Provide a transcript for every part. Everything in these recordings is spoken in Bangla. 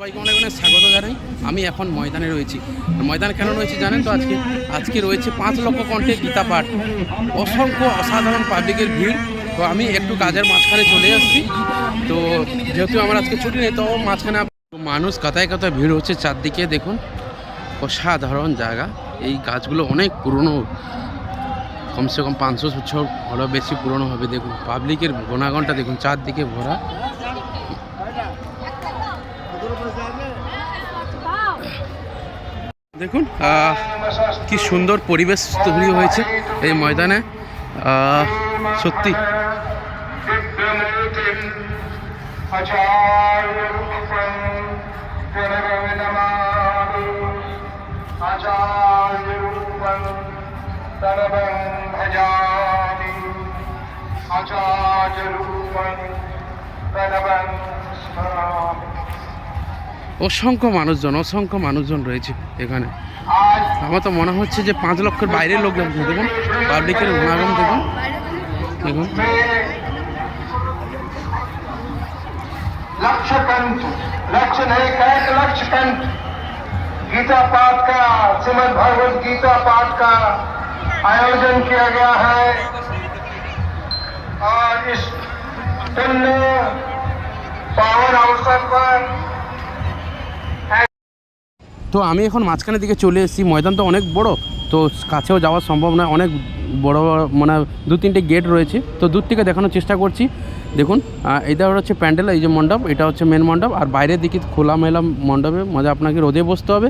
সবাইকে অনেক অনেক স্বাগত জানাই। আমি এখন ময়দানে রয়েছি। ময়দান কেন রয়েছে জানেন তো? আজকে আজকে রয়েছে পাঁচ লক্ষ কণ্ঠে গীতা পাঠ। অসংখ্য অসাধারণ পাবলিকের ভিড়। তো আমি একটু কাজের মাঝখানে চলে আসছি তো যেহেতু আমার আজকে ছুটি নেই, তো মাঝখানে মানুষ কাতায় কাতায় ভিড় হচ্ছে চারদিকে, দেখুন। অসাধারণ জায়গা। এই গাছগুলো অনেক পুরনো। কমসে কম পাঁচশো বছর হলো বেশি পুরনো হবে, দেখুন। পাবলিকের গোনাগনটা দেখুন, চারদিকে ভরা। দেখুন কি সুন্দর পরিবেশ তৈরি হয়েছে এই ময়দানে। সত্যি। আচার্য রূপম অসংখ্য মানুষজন অসংখ্য মানুষজন রয়েছে এখানে आज আমার তো মনে হচ্ছে যে পাঁচ লক্ষের বাইরের লোক যাচ্ছে দেখুন পাবলিকের গুণাগম দেখুন দেখুন लक्ष्य कंठ लक्ष्य नहीं कैक लक्ष्य कंठ गीता पाठ का श्रीमद भगवत गीता पाठ का आयोजन किया गया है और इस पुण्य पावन अवसर पर তো আমি এখন মাঝখানের দিকে চলে এসেছি। ময়দান তো অনেক বড়, তো কাছেও যাওয়া সম্ভব নয়। অনেক বড় মানে দু তিনটে গেট রয়েছে। তো দূর থেকে দেখানোর চেষ্টা করছি। দেখুন এটা হচ্ছে প্যান্ডেল, এই যে মণ্ডপ, এটা হচ্ছে মেন মণ্ডপ। আর বাইরের দিকে খোলামেলা মণ্ডপে মজা আপনাকে রোদে বসতে হবে।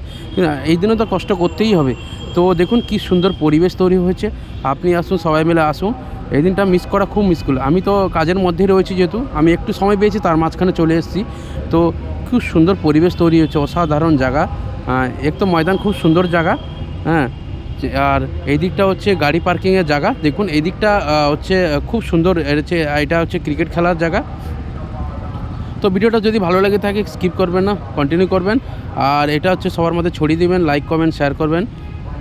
এই দিনে তো কষ্ট করতেই হবে। তো দেখুন, কি সুন্দর পরিবেশ তৈরি হয়েছে। আপনি আসুন, সবাই মিলে আসুন। এই দিনটা মিস করা খুব মিসকুল। আমি তো কাজের মধ্যেই রয়েছি যেহেতু, আমি একটু সময় পেয়েছি, তার মাঝখানে চলে এসেছি। তো খুব সুন্দর পরিবেশ তৈরি হচ্ছে অসাধারণ জায়গা। এক তো ময়দান খুব সুন্দর জায়গা হ্যাঁ আর এই দিকটা হচ্ছে গাড়ি পার্কিংয়ের জায়গা, দেখুন এই দিকটা হচ্ছে খুব সুন্দর হচ্ছে, এটা হচ্ছে ক্রিকেট খেলার জায়গা। তো ভিডিওটা যদি ভালো লাগে থাকে, স্কিপ করবেন না কন্টিনিউ করবেন, আর এটা হচ্ছে সবার মধ্যে ছড়িয়ে দিবেন লাইক কমেন্ট শেয়ার করবেন।